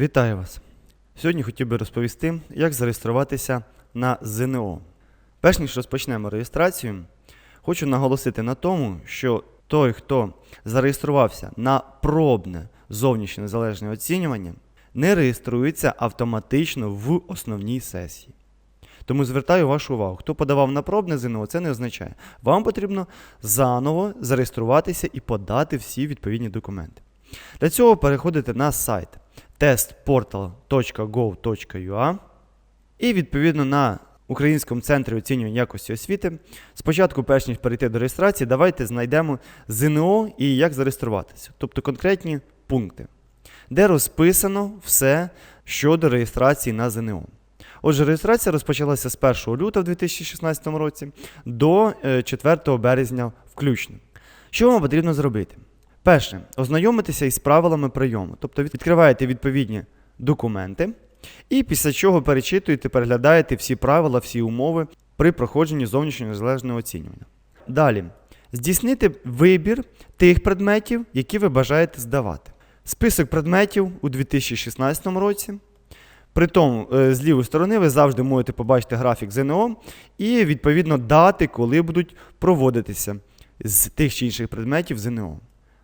Вітаю вас! Сьогодні хотів би розповісти, як зареєструватися на ЗНО. Перш ніж розпочнемо реєстрацію, хочу наголосити на тому, що той, хто зареєструвався на пробне зовнішнє незалежне оцінювання, не реєструється автоматично в основній сесії. Тому звертаю вашу увагу, хто подавав на пробне ЗНО, це не означає. Вам потрібно заново зареєструватися і подати всі відповідні документи. Для цього переходите на сайт testportal.gov.ua і відповідно на Українському центрі оцінювання якості освіти. Спочатку, перш ніж перейти до реєстрації, давайте знайдемо ЗНО і як зареєструватися, тобто конкретні пункти, де розписано все щодо реєстрації на ЗНО. Отже, реєстрація розпочалася з 1 лютого 2016 році до е, 4 березня включно. Що вам потрібно зробити? Перше, ознайомитися із правилами прийому, тобто відкриваєте відповідні документи, і після чого перечитуєте, переглядаєте всі правила, всі умови при проходженні зовнішнього незалежного оцінювання. Далі, здійснити вибір тих предметів, які ви бажаєте здавати. Список предметів у 2016 році. При тому, е, з лівої сторони ви завжди можете побачити графік ЗНО і відповідно дати, коли будуть проводитися з тих чи інших предметів ЗНО.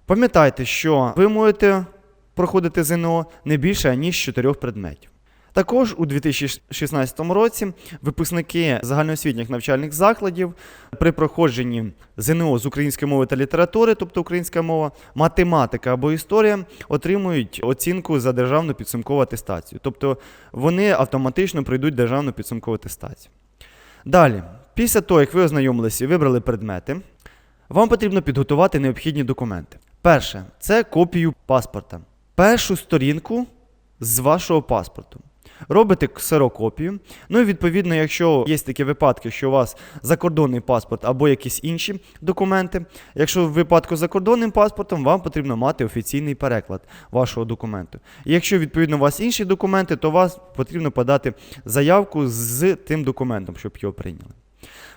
Пам'ятайте, що ви можете проходити ЗНО не більше, ніж з чотирьох предметів. Також у 2016 році випускники загальноосвітніх навчальних закладів при проходженні ЗНО з української мови та літератури, тобто українська мова, математика або історія, отримують оцінку за державну підсумкову атестацію. Тобто вони автоматично пройдуть державну підсумкову атестацію. Далі, після того, як ви ознайомилися і вибрали предмети, вам потрібно підготувати необхідні документи. Перше це копію паспорта. Першу сторінку з вашого паспорту. Робите ксерокопію. Ну і відповідно, якщо є такі випадки, що у вас закордонний паспорт або якісь інші документи. Якщо в випадку з закордонним паспортом, вам потрібно мати офіційний переклад вашого документу. І якщо відповідно у вас інші документи, то вас потрібно подати заявку з тим документом, щоб його прийняли.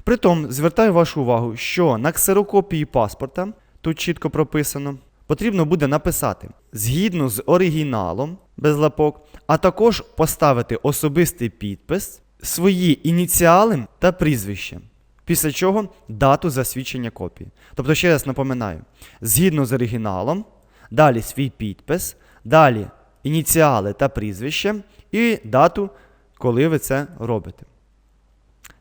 Притом, звертаю вашу увагу, що на ксерокопії паспорта, тут чітко прописано, потрібно буде написати згідно з оригіналом без лапок, а також поставити особистий підпис, свої ініціали та прізвище. Після чого дату засвідчення копії. Тобто, ще раз напоминаю, згідно з оригіналом, далі свій підпис, далі ініціали та прізвище і дату, коли ви це робите.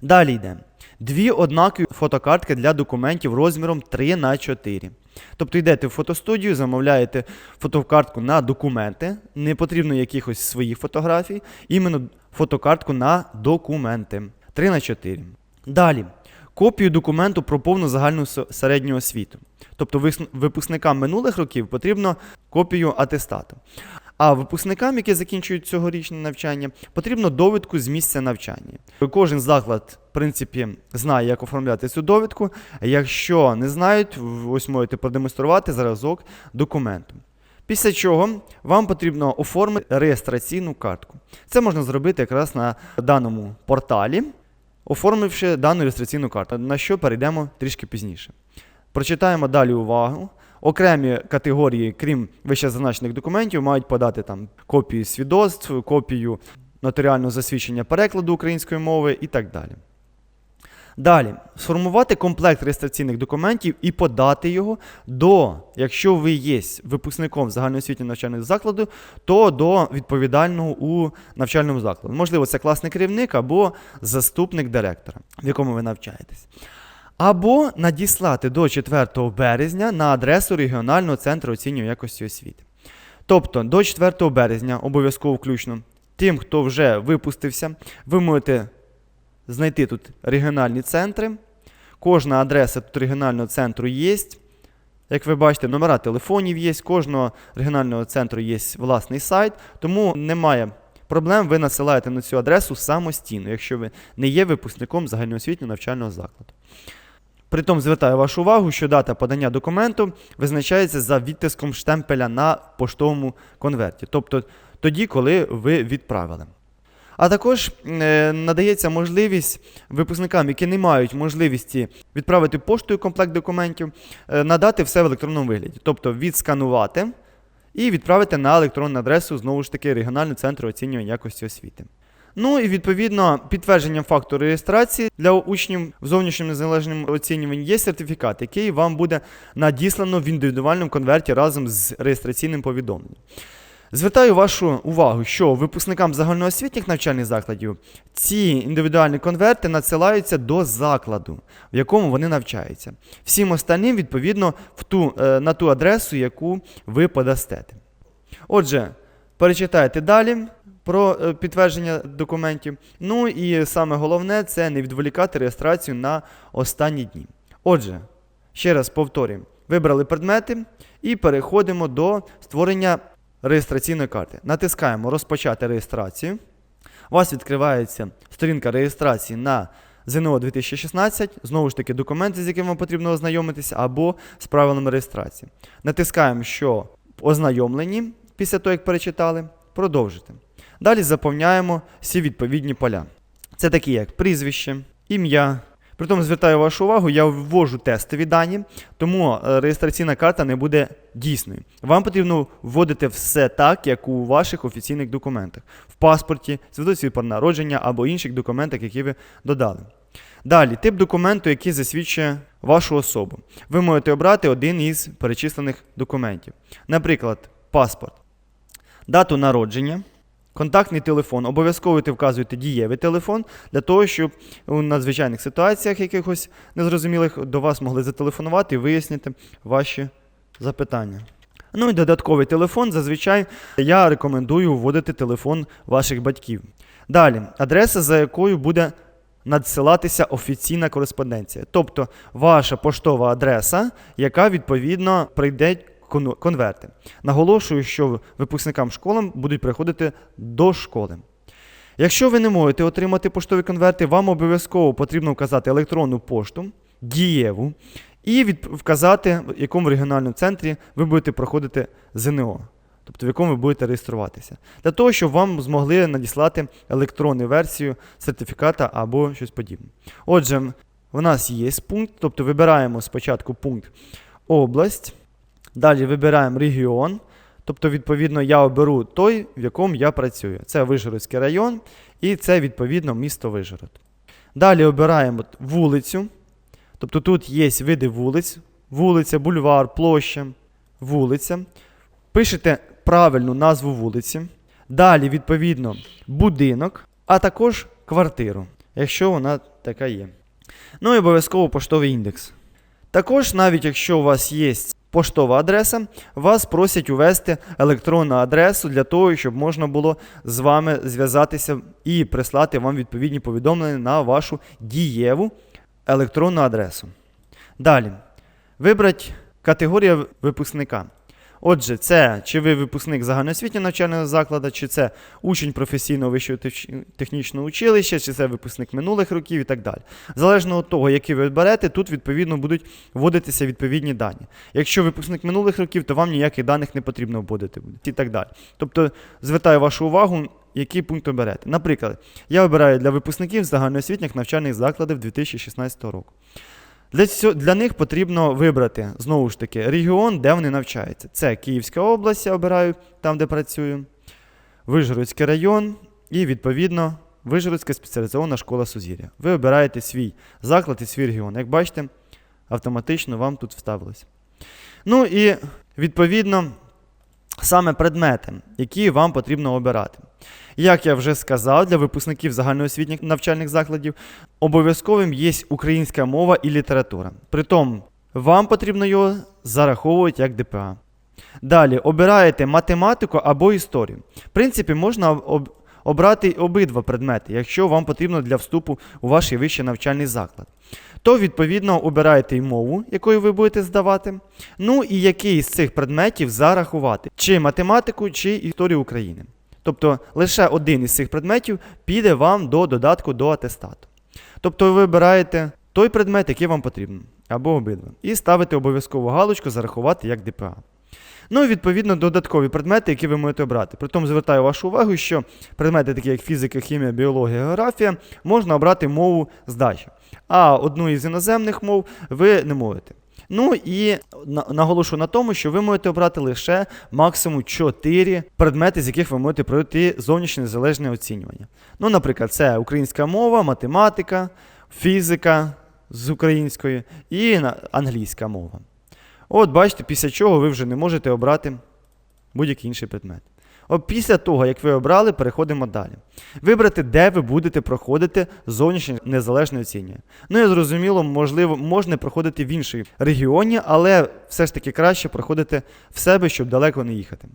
Далі йде. Дві однакові фотокартки для документів розміром 3 на 4. Тобто йдете в фотостудію, замовляєте фотокартку на документи, не потрібно якихось своїх фотографій, іменно фотокартку на документи 3 на 4. Далі. Копію документу про повну загальну середню освіту. Тобто випускникам минулих років потрібно копію атестату. А випускникам, які закінчують цьогорічне навчання, потрібно довідку з місця навчання. Кожен заклад, в принципі, знає, як оформляти цю довідку. Якщо не знають, ось можете продемонструвати зразок документу. Після чого вам потрібно оформити реєстраційну картку. Це можна зробити якраз на даному порталі, оформивши дану реєстраційну карту, на що перейдемо трішки пізніше. Прочитаємо далі увагу. Окремі категорії, крім вище зазначених документів, мають подати там копію свідоцтв, копію нотаріального засвідчення перекладу української мови і так далі. Далі, сформувати комплект реєстраційних документів і подати його до, якщо ви є випускником загальноосвітнього навчального закладу, то до відповідального у навчальному закладу. Можливо, це класний керівник або заступник директора, в якому ви навчаєтесь. Або надіслати до 4 березня на адресу регіонального центру оцінювання якості освіти. Тобто до 4 березня обов'язково включно тим, хто вже випустився, ви можете знайти тут регіональні центри. Кожна адреса тут регіонального центру є. Як ви бачите, номера телефонів є, кожного регіонального центру є власний сайт, тому немає проблем, ви насилаєте на цю адресу самостійно, якщо ви не є випускником загальноосвітнього навчального закладу. Притом звертаю вашу увагу, що дата подання документу визначається за відтиском штемпеля на поштовому конверті, тобто тоді, коли ви відправили. А також е, надається можливість випускникам, які не мають можливості відправити поштою комплект документів, е, надати все в електронному вигляді, тобто відсканувати і відправити на електронну адресу знову ж таки регіонального центру оцінювання якості освіти. Ну і відповідно підтвердженням факту реєстрації для учнів в зовнішньому незалежному оцінюванні є сертифікат, який вам буде надіслано в індивідуальному конверті разом з реєстраційним повідомленням. Звертаю вашу увагу, що випускникам загальноосвітніх навчальних закладів ці індивідуальні конверти надсилаються до закладу, в якому вони навчаються. Всім остальним, відповідно, в ту, е, на ту адресу, яку ви подастете. Отже, перечитайте далі про е, підтвердження документів. Ну і саме головне це не відволікати реєстрацію на останні дні. Отже, ще раз повторюємо: вибрали предмети і переходимо до створення реєстраційної карти. Натискаємо Розпочати реєстрацію. У вас відкривається сторінка реєстрації на ЗНО 2016, знову ж таки, документи, з якими потрібно ознайомитися, або з правилами реєстрації. Натискаємо, що ознайомлені після того, як перечитали, продовжити. Далі заповняємо всі відповідні поля. Це такі, як прізвище, ім'я. Притом звертаю вашу увагу, я ввожу тестові дані, тому е, реєстраційна карта не буде дійсною. Вам потрібно вводити все так, як у ваших офіційних документах, в паспорті, свідоцтві про народження або інших документах, які ви додали. Далі, тип документу, який засвідчує вашу особу. Ви можете обрати один із перечислених документів. Наприклад, паспорт, дату народження, контактний телефон. Обов'язково ти вказуєте дієвий телефон для того, щоб у надзвичайних ситуаціях якихось незрозумілих до вас могли зателефонувати і вияснити ваші запитання. Ну і додатковий телефон. Зазвичай я рекомендую вводити телефон ваших батьків. Далі, адреса, за якою буде надсилатися офіційна кореспонденція. Тобто ваша поштова адреса, яка відповідно прийде конверти. Наголошую, що випускникам школам будуть приходити до школи. Якщо ви не можете отримати поштові конверти, вам обов'язково потрібно вказати електронну пошту, дієву, і від... вказати, в якому регіональному центрі ви будете проходити ЗНО, тобто в якому ви будете реєструватися. Для того, щоб вам змогли надіслати електронну версію сертифіката або щось подібне. Отже, в нас є пункт, тобто вибираємо спочатку пункт область, далі вибираємо регіон. Тобто, відповідно, я оберу той, в якому я працюю. Це Вижгородський район, і це, відповідно, місто Вижгород. Далі обираємо вулицю. Тобто тут є види вулиць: вулиця, бульвар, площа, вулиця. Пишете правильну назву вулиці. Далі, відповідно, будинок, а також квартиру, якщо вона така є. Ну і обов'язково поштовий індекс. Також, навіть якщо у вас є поштова адреса, вас просять увести електронну адресу для того, щоб можна було з вами зв'язатися і прислати вам відповідні повідомлення на вашу дієву електронну адресу. Далі. Вибрати категорія випускника. Отже, це чи ви випускник загальноосвітнього навчального закладу, чи це учень професійного вищого технічного училища, чи це випускник минулих років і так далі. Залежно від того, який ви оберете, тут відповідно будуть вводитися відповідні дані. Якщо випускник минулих років, то вам ніяких даних не потрібно вводити буде і так далі. Тобто звертаю вашу увагу, який пункт оберете. Наприклад, я обираю для випускників загальноосвітніх навчальних закладів 2016 року. Для, цього, для них потрібно вибрати знову ж таки регіон, де вони навчаються. Це Київська область, я обираю там, де працюю, Вижгородський район і, відповідно, Вижгородська спеціалізована школа Сузір'я. Ви обираєте свій заклад і свій регіон. Як бачите, автоматично вам тут вставилось. Ну і відповідно саме предмети, які вам потрібно обирати. Як я вже сказав, для випускників загальноосвітніх навчальних закладів обов'язковим є українська мова і література. Притом, вам потрібно його зараховувати як ДПА. Далі обираєте математику або історію. В принципі, можна об- обрати обидва предмети, якщо вам потрібно для вступу у ваш вищий навчальний заклад. То, відповідно, обираєте і мову, якою ви будете здавати. Ну і який з цих предметів зарахувати, чи математику, чи історію України. Тобто лише один із цих предметів піде вам до додатку до атестату. Тобто ви вибираєте той предмет, який вам потрібен, або обидва. І ставите обов'язково галочку зарахувати як ДПА. Ну і відповідно додаткові предмети, які ви можете обрати. Притом звертаю вашу увагу, що предмети, такі як фізика, хімія, біологія, географія, можна обрати мову здачі. А одну із іноземних мов ви не можете. Ну і наголошу на тому, що ви можете обрати лише максимум 4 предмети, з яких ви можете пройти зовнішнє незалежне оцінювання. Ну, наприклад, це українська мова, математика, фізика з української і англійська мова. От бачите, після чого ви вже не можете обрати будь-який інший предмет. От після того, як ви обрали, переходимо далі. Вибрати, де ви будете проходити зовнішнє незалежне оцінювання. Ну і зрозуміло, можливо, можна проходити в іншій регіоні, але все ж таки краще проходити в себе, щоб далеко не їхати.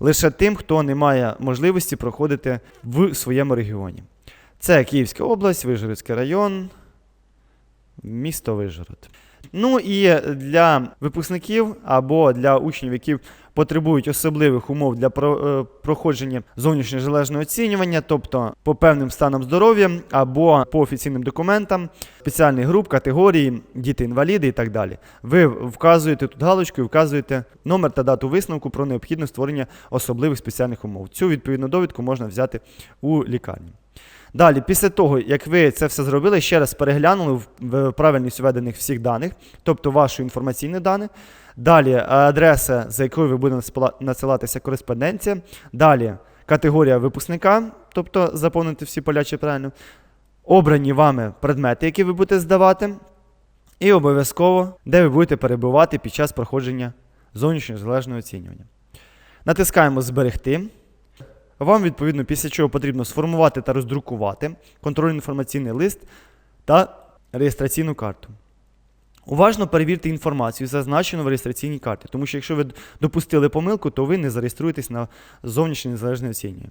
Лише тим, хто не має можливості проходити в своєму регіоні. Це Київська область, Вижгородський район, місто Вижгород. Ну і для випускників або для учнів, які потребують особливих умов для е, проходження зовнішнього залежного оцінювання, тобто по певним станам здоров'я або по офіційним документам, спеціальних груп, категорії, діти-інваліди і так далі. Ви вказуєте тут галочку і вказуєте номер та дату висновку про необхідне створення особливих спеціальних умов. Цю відповідну довідку можна взяти у лікарні. Далі, після того, як ви це все зробили, ще раз переглянули в- правильність введених всіх даних, тобто ваші інформаційні дані. Далі е, адреса, за якою ви будете надсилатися кореспонденція. Далі категорія випускника, тобто заповнити всі поля чи правильно. Обрані вами предмети, які ви будете здавати. І обов'язково, де ви будете перебувати під час проходження зовнішнього залежного оцінювання. Натискаємо Зберегти. Вам, відповідно, після чого потрібно сформувати та роздрукувати контрольно-інформаційний лист та реєстраційну карту. Уважно перевірте інформацію, зазначену в реєстраційній карті, тому що якщо ви допустили помилку, то ви не зареєструєтесь на зовнішнє незалежне оцінювання.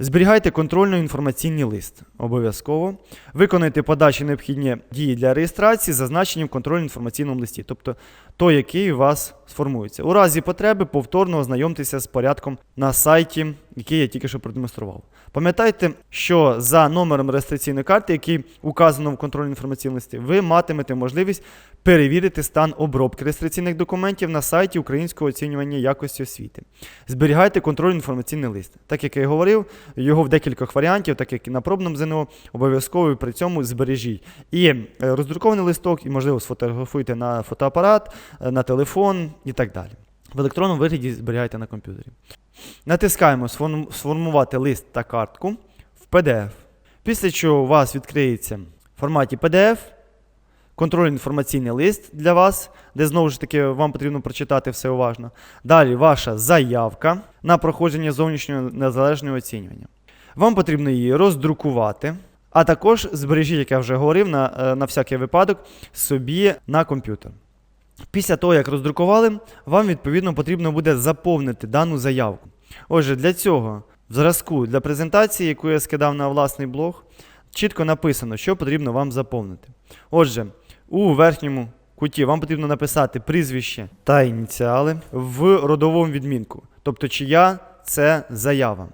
Зберігайте контрольно-інформаційний лист обов'язково. Виконайте подачі необхідні дії для реєстрації, зазначені в контрольно-інформаційному листі, тобто той, який у вас сформується. У разі потреби повторно ознайомтеся з порядком на сайті, який я тільки що продемонстрував. Пам'ятайте, що за номером реєстраційної карти, який указано в контрольно-інформаційному листі, ви матимете можливість перевірити стан обробки реєстраційних документів на сайті Українського оцінювання якості освіти. Зберігайте контрольно-інформаційний лист. Так як я і говорив, його в декількох варіантів, так як і на пробному ЗНО, обов'язково при цьому збережіть. І е, роздрукований листок, і, можливо, сфотографуйте на фотоапарат, е, на телефон і так далі. В електронному вигляді зберігайте на комп'ютері. Натискаємо сформувати лист та картку в PDF. Після чого у вас відкриється в форматі PDF контрольно-інформаційний лист для вас, де знову ж таки вам потрібно прочитати все уважно. Далі ваша заявка на проходження зовнішнього незалежного оцінювання. Вам потрібно її роздрукувати, а також збережіть, як я вже говорив, на, е, на всякий випадок собі на комп'ютер. Після того, як роздрукували, вам відповідно потрібно буде заповнити дану заявку. Отже, для цього в зразку для презентації, яку я скидав на власний блог, чітко написано, що потрібно вам заповнити. Отже, у верхньому куті вам потрібно написати прізвище та ініціали в родовому відмінку, тобто чия це заява.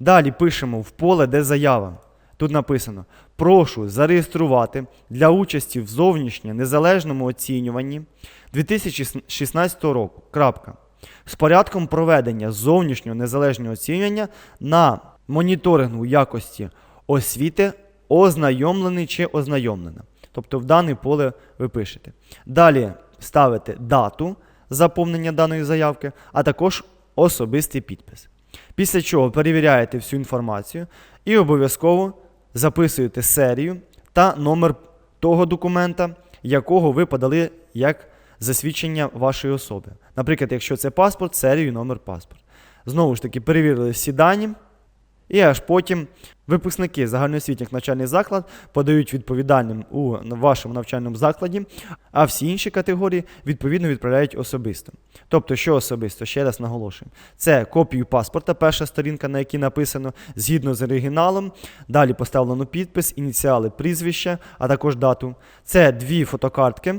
Далі пишемо в поле, де заява. Тут написано: прошу зареєструвати для участі в зовнішнє незалежному оцінюванні 2016 року. Крапка. З порядком проведення зовнішнього незалежного оцінювання на моніторингу якості освіти ознайомлений чи ознайомлена. Тобто в дане поле ви пишете. Далі ставите дату заповнення даної заявки, а також особистий підпис. Після чого перевіряєте всю інформацію і обов'язково записуєте серію та номер того документа, якого ви подали як засвідчення вашої особи. Наприклад, якщо це паспорт, серію номер паспорт. Знову ж таки, перевірили всі дані, і аж потім випускники загальноосвітніх навчальних заклад подають відповідальним у вашому навчальному закладі, а всі інші категорії відповідно відправляють особисто. Тобто, що особисто, ще раз наголошую, це копію паспорта, перша сторінка, на якій написано згідно з оригіналом. Далі поставлено підпис, ініціали прізвища, а також дату. Це дві фотокартки,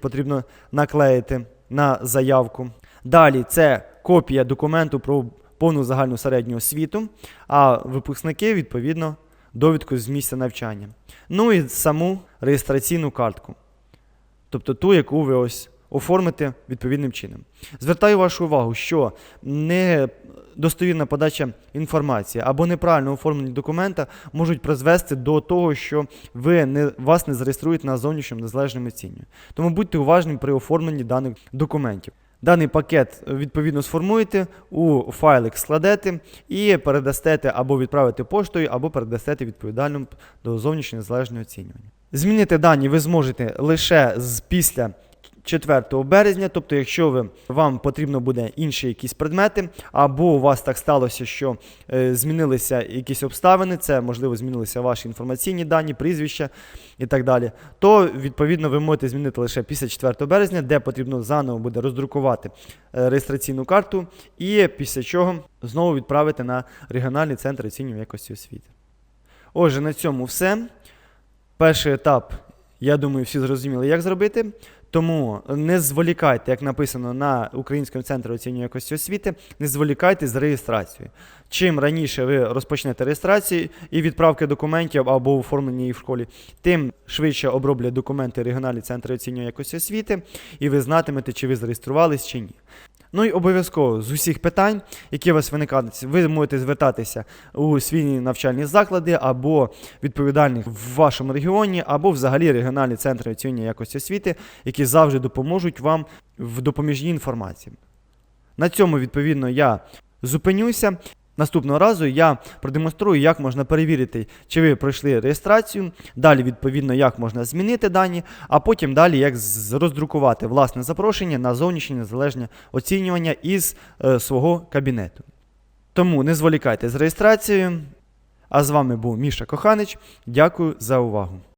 потрібно наклеїти на заявку. Далі це копія документу про повну загальну середню освіту, а випускники, відповідно, довідку з місця навчання. Ну і саму реєстраційну картку. Тобто ту, яку ви ось оформити відповідним чином. Звертаю вашу увагу, що недостовірна подача інформації або неправильне оформлення документа можуть призвести до того, що ви не, вас не зареєструють на зовнішньому незалежному оцінюванні. Тому будьте уважні при оформленні даних документів. Даний пакет е, відповідно сформуєте, у файлик складете і передасте або відправите поштою, або передастете відповідальним до зовнішнього незалежного оцінювання. Змінити дані ви зможете лише з після 4 березня, тобто, якщо ви, вам потрібно буде інші якісь предмети, або у вас так сталося, що е, змінилися якісь обставини, це можливо змінилися ваші інформаційні дані, прізвища і так далі, то відповідно ви можете змінити лише після 4 березня, де потрібно заново буде роздрукувати е, реєстраційну карту, і після чого знову відправити на регіональний центр оцінювання якості освіти. Отже, на цьому все. Перший етап, я думаю, всі зрозуміли, як зробити. Тому не зволікайте, як написано на Українському центрі оцінювання якості освіти, не зволікайте з реєстрацією. Чим раніше ви розпочнете реєстрацію і відправки документів або оформлення їх в школі, тим швидше оброблять документи регіональні центри оцінювання якості освіти, і ви знатимете, чи ви зареєструвались чи ні. Ну і обов'язково з усіх питань, які у вас виникають, ви можете звертатися у свій навчальні заклади або відповідальних в вашому регіоні, або взагалі регіональні центри оцінювання якості освіти, які завжди допоможуть вам в допоміжній інформації. На цьому, відповідно, я зупинюся. Наступного разу я продемонструю, як можна перевірити, чи ви пройшли реєстрацію, далі, відповідно, як можна змінити дані, а потім далі як роздрукувати власне запрошення на зовнішнє незалежне оцінювання із е, свого кабінету. Тому не зволікайте з реєстрацією. А з вами був Міша Коханич. Дякую за увагу.